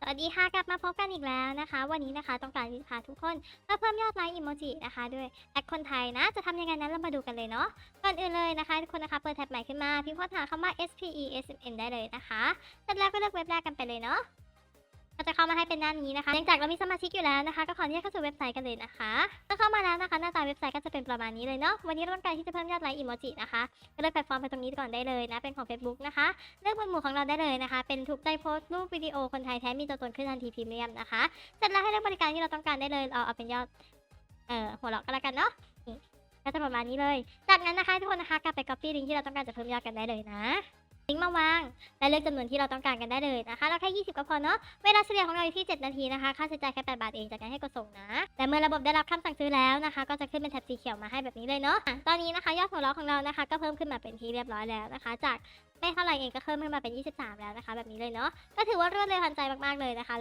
สวัสดีค่ะกลับมาพบกันอีกแล้วนะคะ วันนี้นะคะต้องการค่ะพาทุกคนมาเพิ่มยอดไลค์อิโมจินะคะด้วยแอคคนไทยนะ จะทำยังไงนั้นเรามาดูกันเลยเนาะก่อนอื่นเลยนะคะทุกคนนะคะเปิดแท็บใหม่ขึ้นมาพิมพ์ค้นหาคำว่า S P E S M ได้เลยนะคะเสร็จแล้วก็เลือกเว็บแรกกันไปเลยเนาะ ก็จะเข้ามาให้เป็นหน้านี้นะคะเนื่องจากเรามีสมาชิกอยู่แล้วนะคะ ก็ขออนุญาตเข้าสู่เว็บไซต์กันเลยนะคะเมื่อเข้ามาแล้วนะคะหน้าตาเว็บไซต์ก็จะเป็นประมาณนี้เลยเนาะ วันนี้เราต้องการที่จะเพิ่มยอดไลค์อิโมจินะคะก็เลือกแพลตฟอร์มไปตรงนี้ก่อนได้เลยนะ เป็นของ Facebook นะคะ เลือกหมวดหมู่ของเราได้เลยนะคะ เป็นถูกใจโพสต์รูปวิดีโอคนไทยแท้มีตัวตนขึ้นทันทีพรีเมียมนะคะ เสร็จแล้วให้เลือกบริการที่เราต้องการได้เลย เอาเอาเป็นยอด เอ่อ หัวเราะก็แล้วกันเนาะก็จะประมาณนี้เลย จากนั้นนะคะทุกคนนะคะกลับไป copy ลิงก์ที่เราต้องการจะเพิ่มยอดกันได้เลยนะ ลิงก์มาวาง และเลือกจำนวนที่เราต้องการกันได้เลยนะคะ เราแค่ 20 ก็พอเนาะ เวลาเฉลี่ยของเราอยู่ที่ 7 นาทีนะคะ ค่าใช้จ่ายแค่ 8 บาทเอง จากการให้กดส่งนะ แต่เมื่อระบบได้รับคำสั่งซื้อแล้วนะคะ ก็จะขึ้นเป็นแท็บสีเขียวมาให้แบบนี้เลยเนาะอะตอนนี้นะคะยอดหัวเราะของเรานะคะ ก็เพิ่มขึ้นมาเป็นที่เรียบร้อยแล้วนะคะ จากไม่เท่าไหร่เองก็เพิ่มขึ้นมาเป็น 23 แล้วนะคะ แบบนี้เลยเนาะ ก็ถือว่ารวดเร็วทันใจมากๆเลยนะคะ